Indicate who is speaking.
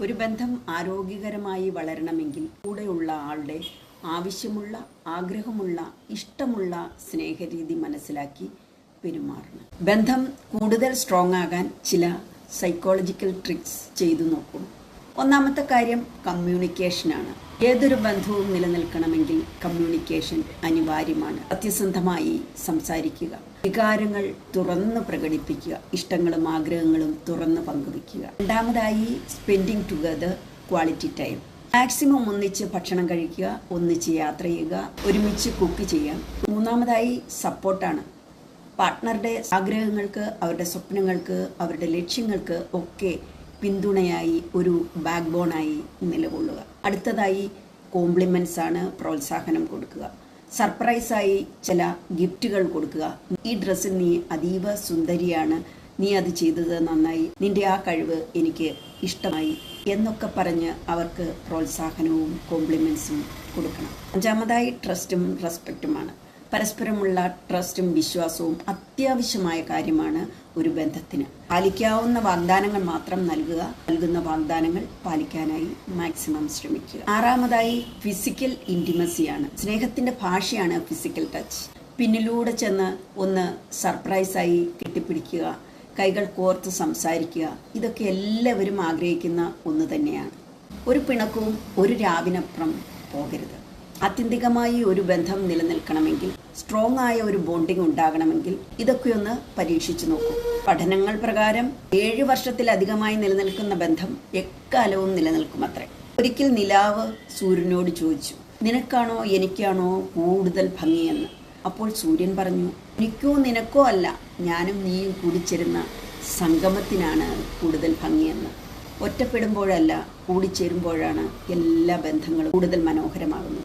Speaker 1: ഒരു ബന്ധം ആരോഗ്യകരമായി വളരണമെങ്കിൽ കൂടെയുള്ള ആളുടെ ആവശ്യമുള്ള ആഗ്രഹമുള്ള ഇഷ്ടമുള്ള സ്നേഹരീതി മനസ്സിലാക്കി പെരുമാറണം. ബന്ധം കൂടുതൽ സ്ട്രോങ് ആകാൻ ചില സൈക്കോളജിക്കൽ ട്രിക്സ് ചെയ്തു നോക്കൂ. ഒന്നാമത്തെ കാര്യം കമ്മ്യൂണിക്കേഷനാണ്. ഏതൊരു ബന്ധവും നിലനിൽക്കണമെങ്കിൽ കമ്മ്യൂണിക്കേഷൻ അനിവാര്യമാണ്. സത്യസന്ധമായി സംസാരിക്കുക വികാരങ്ങൾ തുറന്ന് പ്രകടിപ്പിക്കുക ഇഷ്ടങ്ങളും ആഗ്രഹങ്ങളും തുറന്ന് പങ്കുവയ്ക്കുക. രണ്ടാമതായി spending together quality time maximum ഒന്നിച്ച് ഭക്ഷണം കഴിക്കുക ഒന്നിച്ച് യാത്ര ചെയ്യുക ഒരുമിച്ച് കുക്ക് ചെയ്യാം മൂന്നാമതായി സപ്പോർട്ടാണ് പാർട്ട്ണറുടെ ആഗ്രഹങ്ങൾക്ക് അവരുടെ സ്വപ്നങ്ങൾക്ക് അവരുടെ ലക്ഷ്യങ്ങൾക്ക് ഒക്കെ പിന്തുണയായി ഒരു ബാക്ക് ബോണായി നിലകൊള്ളുക. അടുത്തതായി കോംപ്ലിമെന്റ്സ് ആണ് പ്രോത്സാഹനം കൊടുക്കുക. സർപ്രൈസായി ചില ഗിഫ്റ്റുകൾ കൊടുക്കുക. ഈ ഡ്രസ്സ് നീ അതീവ സുന്ദരിയാണ്. നീ അത് ചെയ്തത് നന്നായി. നിന്റെ ആ കഴിവ് എനിക്ക് ഇഷ്ടമായി എന്നൊക്കെ പറഞ്ഞ് അവർക്ക് പ്രോത്സാഹനവും കോംപ്ലിമെൻസും കൊടുക്കണം. അഞ്ചാമതായി ട്രസ്റ്റും റെസ്പെക്റ്റുമാണ് പരസ്പരമുള്ള ട്രസ്റ്റും വിശ്വാസവും അത്യാവശ്യമായ കാര്യമാണ് ഒരു ബന്ധത്തിന്. പാലിക്കാവുന്ന വാഗ്ദാനങ്ങൾ മാത്രം നൽകുക നൽകുന്ന വാഗ്ദാനങ്ങൾ പാലിക്കാനായി മാക്സിമം ശ്രമിക്കുക. ആറാമതായി ഫിസിക്കൽ ഇന്റിമസിയാണ് സ്നേഹത്തിന്റെ ഭാഷയാണ് ഫിസിക്കൽ ടച്ച് പിന്നിലൂടെ ചെന്ന് ഒന്ന് സർപ്രൈസായി കെട്ടിപ്പിടിക്കുക കൈകൾ കോർത്ത് സംസാരിക്കുക ഇതൊക്കെ എല്ലാവരും ആഗ്രഹിക്കുന്ന ഒന്ന് തന്നെയാണ്. ഒരു പിണക്കവും ഒരു രാവിനപ്പുറം പോകരുത്. ആത്യന്തികമായി ഒരു ബന്ധം നിലനിൽക്കണമെങ്കിൽ സ്ട്രോങ് ആയ ഒരു ബോണ്ടിങ് ഉണ്ടാകണമെങ്കിൽ ഇതൊക്കെ ഒന്ന് പരീക്ഷിച്ചു നോക്കൂ. പഠനങ്ങൾ പ്രകാരം ഏഴ് വർഷത്തിലധികമായി നിലനിൽക്കുന്ന ബന്ധം എക്കാലവും നിലനിൽക്കും നിലനിൽക്കുമത്രേ. ഒരിക്കൽ നിലാവ് സൂര്യനോട് ചോദിച്ചു നിനക്കാണോ എനിക്കാണോ കൂടുതൽ ഭംഗിയെന്ന്? അപ്പോൾ സൂര്യൻ പറഞ്ഞു എനിക്കോ നിനക്കോ അല്ല ഞാനും നീയും കൂടിച്ചേരുന്ന സംഗമത്തിനാണ് കൂടുതൽ ഭംഗിയെന്ന്. ഒറ്റപ്പെടുമ്പോഴല്ല കൂടിച്ചേരുമ്പോഴാണ് എല്ലാ ബന്ധങ്ങളും കൂടുതൽ മനോഹരമാകുന്നത്.